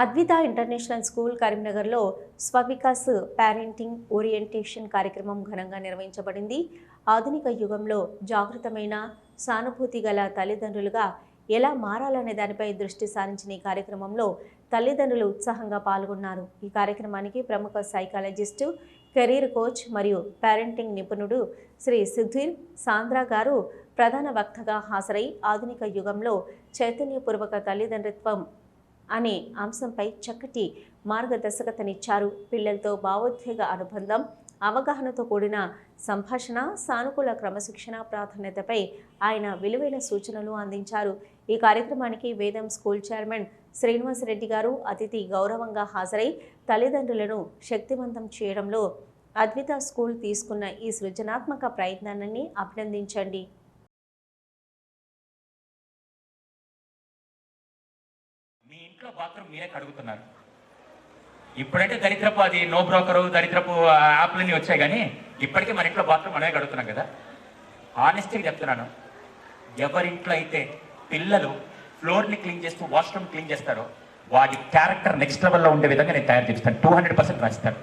Advitha international school కరీంనగర్లో స్వవికాస్ parenting orientation కార్యక్రమం ఘనంగా నిర్వహించబడింది. ఆధునిక యుగంలో జాగృతమైన సానుభూతి గల తల్లిదండ్రులుగా ఎలా మారాలనే దానిపై దృష్టి సారించిన ఈ కార్యక్రమంలో తల్లిదండ్రులు ఉత్సాహంగా పాల్గొన్నారు. ఈ కార్యక్రమానికి ప్రముఖ సైకాలజిస్టు కెరీర్ కోచ్ మరియు పేరెంటింగ్ నిపుణుడు శ్రీ సుధీర్ సాంద్రా గారు ప్రధాన వక్తగా హాజరై ఆధునిక యుగంలో చైతన్యపూర్వక తల్లిదండ్రుత్వం అనే అంశంపై చక్కటి మార్గదర్శకతనిచ్చారు. పిల్లలతో భావోద్వేగ అనుబంధం అవగాహనతో కూడిన సంభాషణ సానుకూల క్రమశిక్షణ ప్రాధాన్యతపై ఆయన విలువైన సూచనలు అందించారు. ఈ కార్యక్రమానికి వేదం స్కూల్ చైర్మన్ శ్రీనివాసరెడ్డి గారు అతిథి గౌరవంగా హాజరై తల్లిదండ్రులను శక్తివంతం చేయడంలో అద్విత స్కూల్ తీసుకున్న ఈ సృజనాత్మక ప్రయత్నాన్ని అభినందించండి. ఇంట్లో బాత్రూమ్ మీరే కడుగుతున్నారు. ఇప్పుడంటే దరిద్రపు అది నో బ్రోకరు దరిద్రపు యాప్లన్నీ వచ్చాయి కానీ ఇప్పటికే మన ఇంట్లో బాత్రూమ్ మనమే కడుగుతున్నాం కదా. ఆనెస్ట్గా చెప్తున్నాను. ఎవరింట్లో అయితే పిల్లలు ఫ్లోర్ని క్లీన్ చేస్తూ వాష్రూమ్ క్లీన్ చేస్తారో వాడి క్యారెక్టర్ నెక్స్ట్ లెవెల్లో ఉండే విధంగా నేను తయారు చేపిస్తాను. టూ హండ్రెడ్ పర్సెంట్ రాస్తాను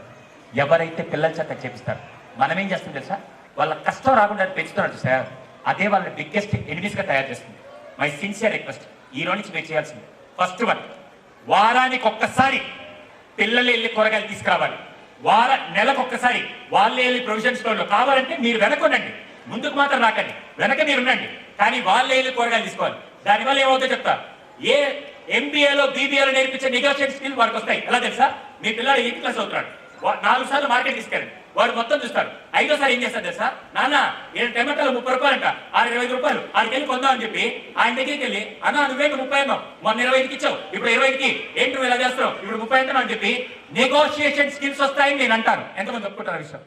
ఎవరైతే పిల్లల చేత చేపిస్తారు మనం ఏం చేస్తాం తెలుసా? వాళ్ళ కష్టం రాకుండా అది పెంచుతున్నారు సార్. అదే వాళ్ళ బిగ్గెస్ట్ ఎనిమిస్గా తయారు చేస్తుంది. మై సిన్సియర్ రిక్వెస్ట్ ఈ రోజు నుంచి మీరు చేయాల్సింది. ఫస్ట్ వన్ వారానికి ఒక్కసారి పిల్లలు వెళ్ళి కూరగాయలు తీసుకురావాలి. వార నెలకు ఒక్కసారి వాళ్ళే వెళ్ళి ప్రొవిజన్ స్టోర్లో కావాలంటే మీరు వెనకొనండి. ముందుకు మాత్రం రాకండి. వెనక మీరు ఉండండి. కానీ వాళ్ళే వెళ్ళి కూరగాయలు తీసుకోవాలి. దానివల్ల ఏమవుతుందో చెప్తా. ఏ ఎంబీఏలో బీబీఏలో నేర్పించే నెగోషియేట్ స్కిల్ వారికి వస్తాయి. ఎలా తెలుసా? మీ పిల్లలు ఎయిత్ క్లాస్ అవుతున్నాడు? నాలుగు సార్లు మార్కెట్ తీసుకెళ్ళండి. వాడు మొత్తం చూస్తారు ఐదోసారి ఏం చేస్తారు తెలుసా? నాన్న ఏడు టమాటాలు ముప్పై రూపాయలు అంట ఇరవై ఐదు రూపాయలు. ఆడికి వెళ్ళి కొందామని చెప్పి ఆయన దగ్గరికి వెళ్ళి అన్న నువ్వే ముప్పై అన్నావు? మొన్న ఇరవై ఐదుకి ఇచ్చావు. ఇప్పుడు ఇరవై ఐదుకి ఏంటి నువ్వు ఇలా చేస్తున్నావు? ఇప్పుడు ముప్పై అంటున్నావు అని చెప్పి నెగోషియేషన్ స్కిల్స్ వస్తాయని నేను అంటాను. ఎంతమంది ఒప్పుకుంటారు విషయం?